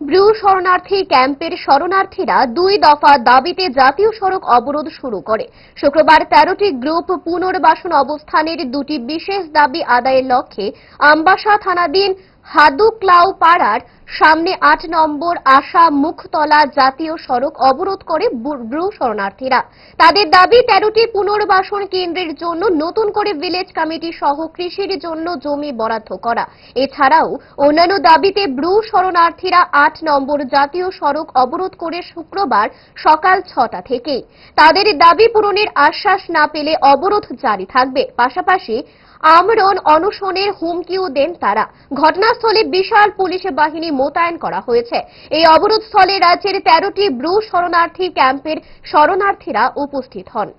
Bru শরণার্থী ক্যাম্পের শরণার্থীরা দুই দফা দাবিতে জাতীয় সড়ক অবরোধ শুরু করে। শুক্রবার তেরোটি গ্রুপ পুনর্বাসন অবস্থানের দুটি বিশেষ দাবি আদায়ের লক্ষ্যে আম্বাসা থানাধীন হাদুক্লাউ পাড়ার সামনে আট নম্বর আশা মুখতলা জাতীয় সড়ক অবরোধ করে ব্রু শরণার্থীরা। তাদের দাবি, তেরোটি পুনর্বাসন কেন্দ্রের জন্য নতুন করে ভিলেজ কমিটি সহ কৃষির জন্য জমি বরাদ্দ করা। এছাড়াও, অন্যান্য দাবিতে ব্রু শরণার্থীরা আট নম্বর জাতীয় সড়ক অবরোধ করে শুক্রবার সকাল ছটা থেকে। তাদের দাবি পূরণের আশ্বাস না পেলে অবরোধ জারি থাকবে। পাশাপাশি আমরণ অনশনের হুমকিও দেন তারা ঘটনাস্থলে বিশাল পুলিশ বাহিনী মোতায়েন করা হয়েছে এই অবরোধস্থলে রাজ্যের তেরোটি ব্রু শরণার্থী ক্যাম্পের শরণার্থীরা উপস্থিত হন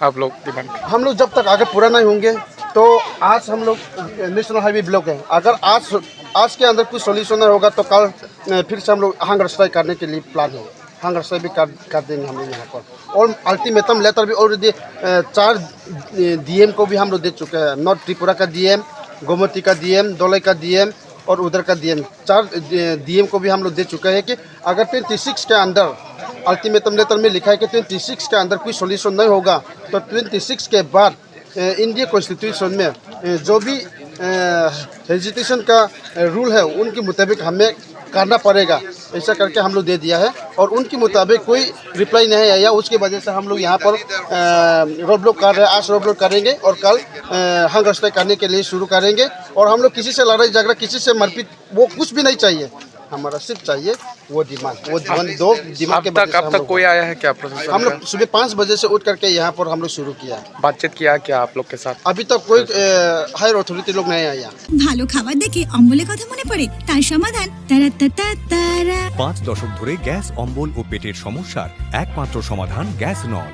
आप लोग डिमांड हम लोग जब तक आगे पूरा नहीं होंगे तो आज हम लोग नेशनल हाईवे ब्लॉक है अगर आज आज के अंदर कुछ सोल्यूशन नहीं होगा तो कल अ, फिर से हम लोग हंगर स्ट्राइक करने के लिए प्लान है हंगर स्ट्राइक भी कर, कर देंगे हम लोग यहाँ पर। और अल्टीमेटम लेटर भी ऑलरेडी चार डीएम को भी हम लोग दे चुके हैं। नॉर्थ त्रिपुरा का डीएम गोमती का डीएम दोलई का डीएम और उधर का डीएम चार डीएम को भी हम लोग दे चुके हैं कि अगर ट्वेंटी सिक्स के अंदर अल्टीमेटम लेटर में लिखा है कि 26 के अंदर कोई सोल्यूशन नहीं होगा तो 26 के बाद इंडिया कॉन्स्टिट्यूशन में जो भी हेजिटेशन का रूल है उनके मुताबिक हमें करना पड़ेगा। ऐसा करके हम लोग दे दिया है और उनके मुताबिक कोई रिप्लाई नहीं आया। उसकी वजह से हम लोग यहाँ पर रोड ब्लॉक कर रहे हैं। आज रोड ब्लॉक करेंगे और कल हंग रस्ते करने के लिए शुरू करेंगे। और हम लोग किसी से लड़ाई झगड़ा किसी से मारपीट, वो कुछ भी नहीं चाहिए। हमारा सिर्फ चाहिए वो डिमांड वो डिमांड दो डिमांड के अब वजह तक से अब हम तक लोग- कोई आया है क्या प्रशासन हम का? लोग सुबह पाँच बजे से उठ करके यहाँ पर हम लोग शुरू किया है बातचीत किया क्या आप लोग के साथ अभी तक कोई हायर अथॉरिटी लोग नहीं आया ভালো খাবার দেখে অম্বলের কথা মনে পড়ে তার সমাধান তারা তা তারা পাঁচ দশক ধরে গ্যাস অম্বল ও পেটের সমস্যার একমাত্র সমাধান গ্যাস নল